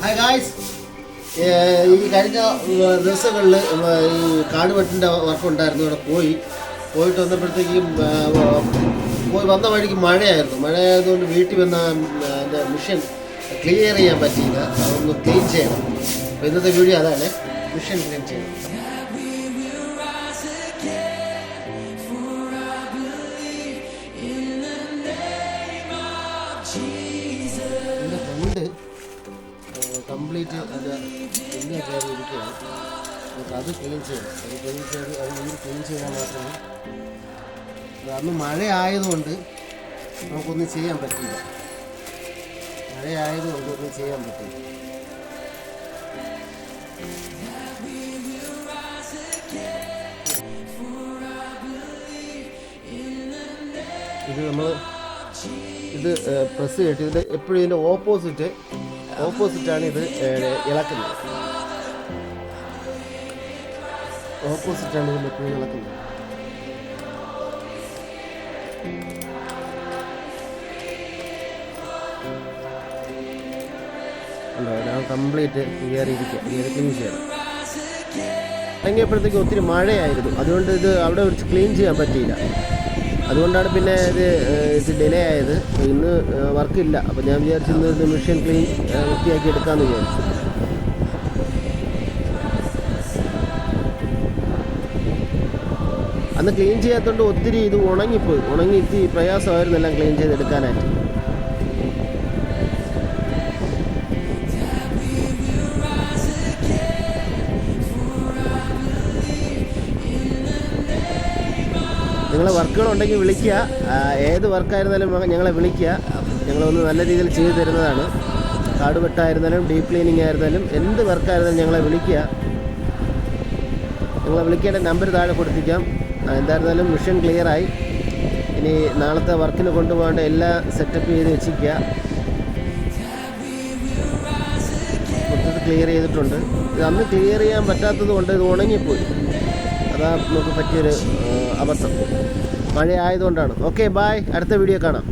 Hi guys ഈ കഴിഞ്ഞ ദിവസങ്ങളിൽ ഈ കാട് വെട്ടിന്റെ വർക്ക് ഉണ്ടായിരുന്നു ഇവിടെ പോയി. പോയിട്ട് വന്നപ്പോഴത്തേക്കും പോയി വന്ന വഴിക്ക് മഴയായിരുന്നു. മഴയായതുകൊണ്ട് വീട്ടിൽ വന്ന എന്റെ മിഷൻ ക്ലിയർ ചെയ്യാൻ പറ്റിയില്ല. അതൊന്ന് ക്ലീൻ ചെയ്യണം. അപ്പോൾ ഇന്നത്തെ വീഡിയോ അതാണ്. മിഷൻ ക്ലീൻ ചെയ്യണം. കംപ്ലീറ്റ് അതിന്റെ പിന്നെ കയറി ഇരിക്കുകയാണ്. നമുക്ക് അത് ക്ലീൻ ചെയ്യണം അത് ക്ലീൻ ചെയ്ത് അത് വീട് ക്ലീൻ ചെയ്താൽ മാത്രമേ കാരണം മഴ ആയതുകൊണ്ട് നമുക്കൊന്നും ചെയ്യാൻ പറ്റില്ല. മഴ ആയതുകൊണ്ട് ഒന്നും ചെയ്യാൻ പറ്റില്ല. ഇത് നമ്മൾ ഇത് പ്രസ് ചെയ്തിട്ട് ഇതിന്റെ എപ്പോഴും ഇതിന്റെ ഓപ്പോസിറ്റ് ഓപ്പോസിറ്റാണ് ഇത് ഇളക്കുന്നത്. ഓപ്പോസിറ്റാണ് ഇതിന്റെ എപ്പോഴും ഇളക്കുന്നത്. കംപ്ലീറ്റ് കയറിയിരിക്കുക കയറി ക്ലീൻ ചെയ്യണം. ഇറങ്ങിയപ്പോഴത്തേക്ക് ഒത്തിരി മഴയായിരുന്നു. അതുകൊണ്ട് ഇത് അവിടെ വെച്ച് ക്ലീൻ ചെയ്യാൻ പറ്റിയില്ല. അതുകൊണ്ടാണ് പിന്നെ ഇത് ഇത് ഡിലേ ആയത്. ഇന്ന് വർക്കില്ല അപ്പോൾ ഞാൻ വിചാരിച്ചു ഇന്ന് മെഷീൻ ക്ലീൻ വൃത്തിയാക്കി എടുക്കാമെന്ന് വിചാരിച്ചു. അന്ന് ക്ലീൻ ചെയ്യാത്തതുകൊണ്ട് ഒത്തിരി ഇത് ഉണങ്ങിപ്പോയി. ഉണങ്ങി ഇത്തിരി പ്രയാസമായിരുന്നു എല്ലാം ക്ലീൻ ചെയ്തെടുക്കാനായിട്ട്. നിങ്ങളെ വർക്കുകളുണ്ടെങ്കിൽ വിളിക്കുക. ഏത് വർക്കായിരുന്നാലും ഞങ്ങളെ വിളിക്കുക. ഞങ്ങളൊന്ന് നല്ല രീതിയിൽ ചെയ്തു തരുന്നതാണ്. കാട് വെട്ടായിരുന്നാലും ഡീപ്പ് ക്ലീനിങ് ആയിരുന്നാലും എന്ത് വർക്കായിരുന്നാലും ഞങ്ങളെ വിളിക്കുക. നിങ്ങളെ വിളിക്കേണ്ട നമ്പർ താഴെ കൊടുത്തിരിക്കാം. എന്തായിരുന്നാലും മിഷൻ ക്ലിയറായി ഇനി നാളത്തെ വർക്കിന് കൊണ്ടുപോകേണ്ട എല്ലാ സെറ്റപ്പ് ചെയ്ത് വെച്ചിരിക്കുക. മൊത്തത്തിൽ ക്ലിയർ ചെയ്തിട്ടുണ്ട്. ഇത് അന്ന് ക്ലിയർ ചെയ്യാൻ പറ്റാത്തത് കൊണ്ട് ഇത് ഉണങ്ങിപ്പോയി. അതാ നമുക്ക് പറ്റിയൊരു അബദ്ധം മഴ ആയതുകൊണ്ടാണ് ഓക്കെ ബായ് അടുത്ത വീഡിയോ കാണാം.